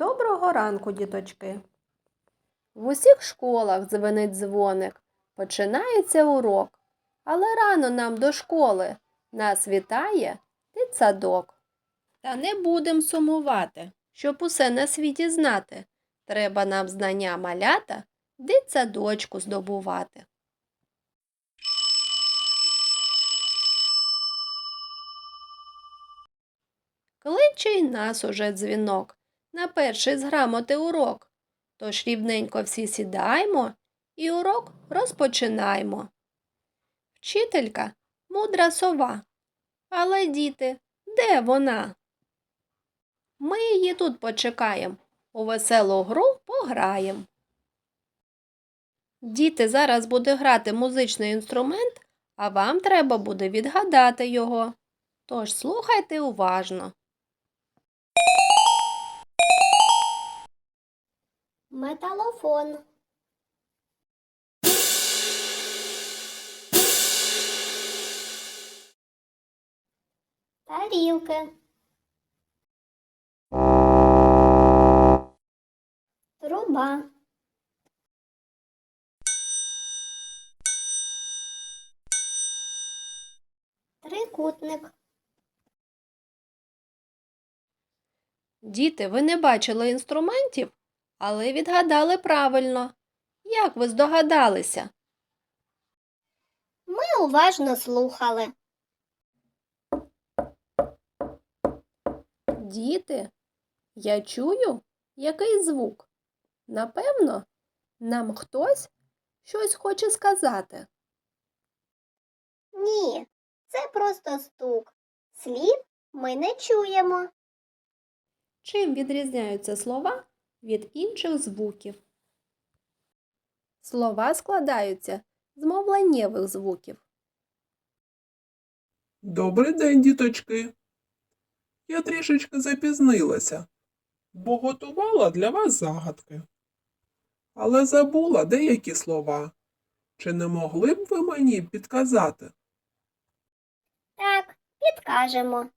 Доброго ранку, діточки. В усіх школах дзвенить дзвоник. Починається урок. Але рано нам до школи. Нас вітає дитсадок. Та не будем сумувати, щоб усе на світі знати. Треба нам знання малята, дитсадочку здобувати. Кличе й нас уже дзвінок на перший з грамоти урок. Тож рівненько всі сідаймо і урок розпочинаймо. Вчителька мудра сова. Але, діти, де вона? Ми її тут почекаємо, у веселу гру пограємо. Діти зараз буде грати музичний інструмент, а вам треба буде відгадати його. Тож слухайте уважно. Металофон. Тарілки. Труба. Трикутник. Діти, ви не бачили інструментів, але відгадали правильно. Як ви здогадалися? Ми уважно слухали. Діти, я чую який звук. Напевно, нам хтось щось хоче сказати. Ні, це просто стук. Слів ми не чуємо. Чим відрізняються слова від інших звуків? Слова складаються з мовленнєвих звуків. Добрий день, діточки. Я трішечки запізнилася, бо готувала для вас загадки. Але забула деякі слова. Чи не могли б ви мені підказати? Так, підкажемо.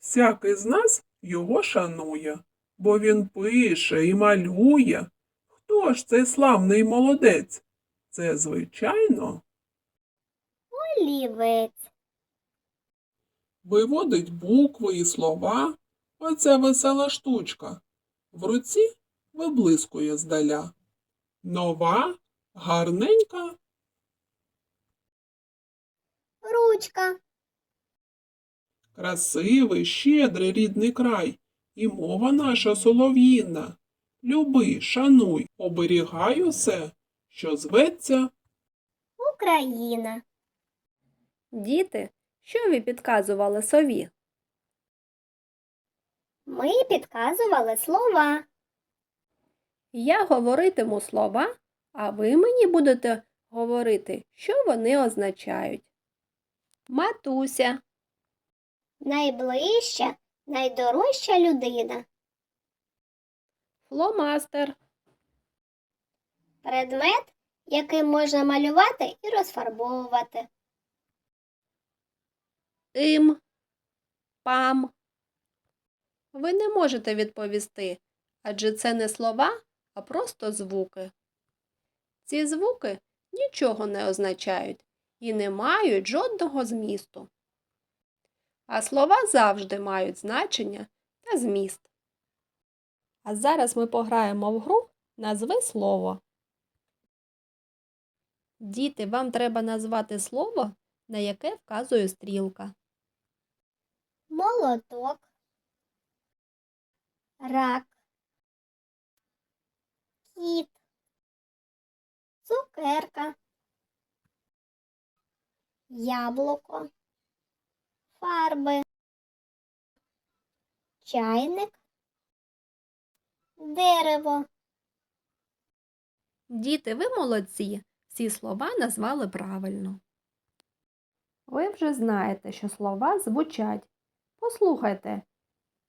Всякий з нас його шанує, бо він пише і малює. Хто ж цей славний молодець? Це, звичайно, Олівець. виводить букви і слова. Оця весела штучка. В руці виблискує здаля. Нова, гарненька, Ручка. красивий, щедрий рідний край. І мова наша солов'їна. Люби, шануй, оберігай усе, що зветься Україна. Діти, що ви підказували сові? Ми підказували слова. Я говоритиму слова, а ви мені будете говорити, що вони означають. Матуся, Найближча, найдорожча людина. фломастер, Предмет, яким можна малювати і розфарбовувати. ім, пам. Ви не можете відповісти, адже це не слова, а просто звуки. Ці звуки нічого не означають і не мають жодного змісту. А слова завжди мають значення та зміст. А зараз ми пограємо в гру Назви слово. Діти, вам треба назвати слово, на яке вказує стрілка. Молоток. Рак. Кіт. Цукерка. Яблуко. Фарби. Чайник. Дерево. Діти, ви молодці. Всі слова назвали правильно. Ви вже знаєте, що слова звучать. Послухайте,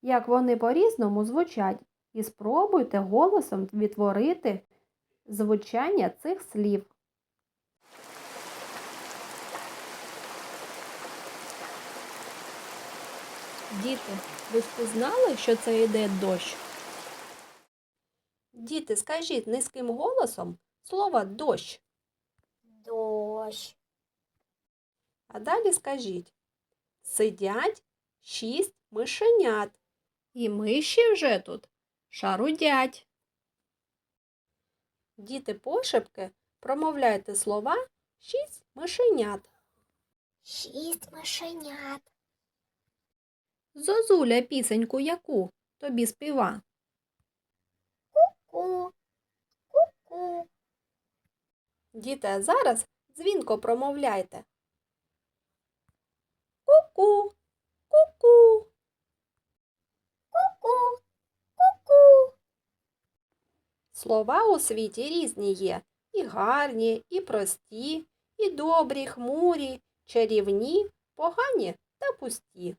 як вони по-різному звучать, і спробуйте голосом відтворити звучання цих слів. Діти, ви впізнали, що це йде дощ? Діти, скажіть низьким голосом слово дощ. Дощ. А далі скажіть сидять шість мишенят. І миші вже тут шарудять. Діти пошепки промовляйте слова шість мишенят. Шість мишенят. Зозуля пісеньку яку тобі співа. Ку. Ку-ку. Діти, а зараз дзвінко промовляйте. Ку-ку, ку-ку. Ку-ку. Ку-ку. Слова у світі різні є. І гарні, і прості, і добрі, хмурі, чарівні, погані та пусті.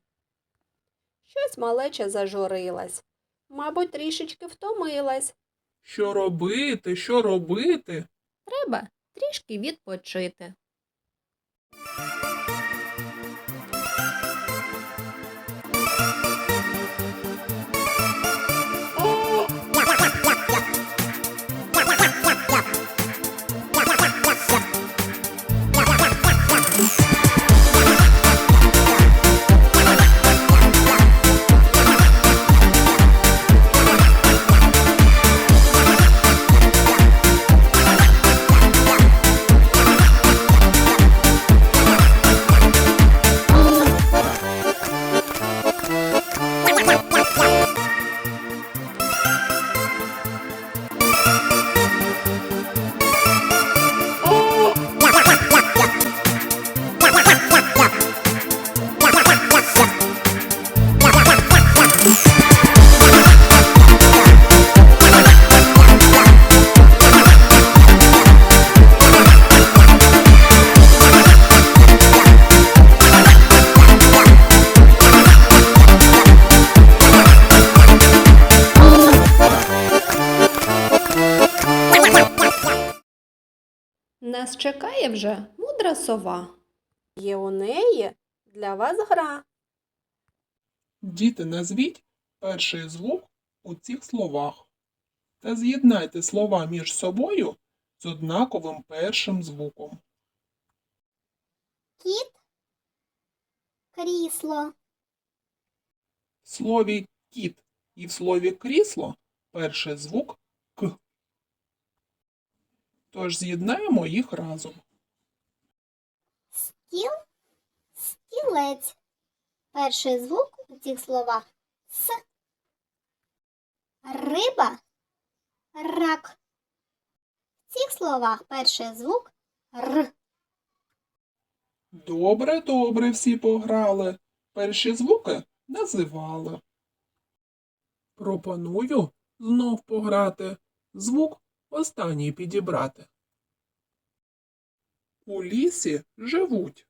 Щось малече зажурилась. Мабуть, трішечки втомилась. Що робити, що робити? Треба трішки відпочити. Нас чекає вже мудра сова. Є у неї для вас гра. Діти, назвіть перший звук у цих словах та з'єднайте слова між собою з однаковим першим звуком. Кіт. Крісло. В слові кіт і в слові крісло перший звук. Тож з'єднаємо їх разом. Стіл. Стілець. Перший звук у цих словах С. Риба. Рак. В цих словах перший звук Р. Добре, добре всі пограли. Перші звуки називали. Пропоную знов пограти. Звук останній підібрати. У лісі живуть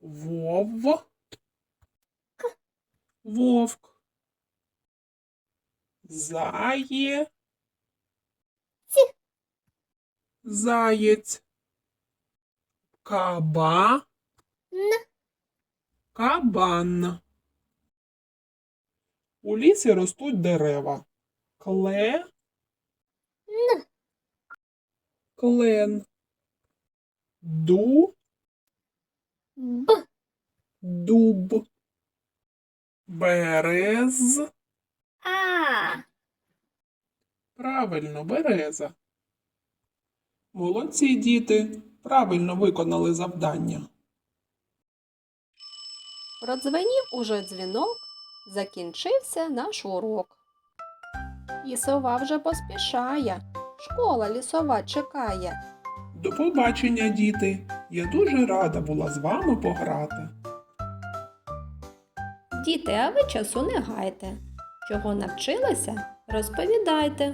вов, вовк, зає, заєць, каба. Кабан. У лісі ростуть дерева. Кле. Н. Клен. Ду. Б. Дуб. Берез. А. Правильно, береза. Молодці діти. Правильно виконали завдання. Продзвенів уже дзвінок, закінчився наш урок. І сова вже поспішає, школа лісова чекає. До побачення, діти. Я дуже рада була з вами пограти. Діти, а ви часу не гайте. Чого навчилися, розповідайте.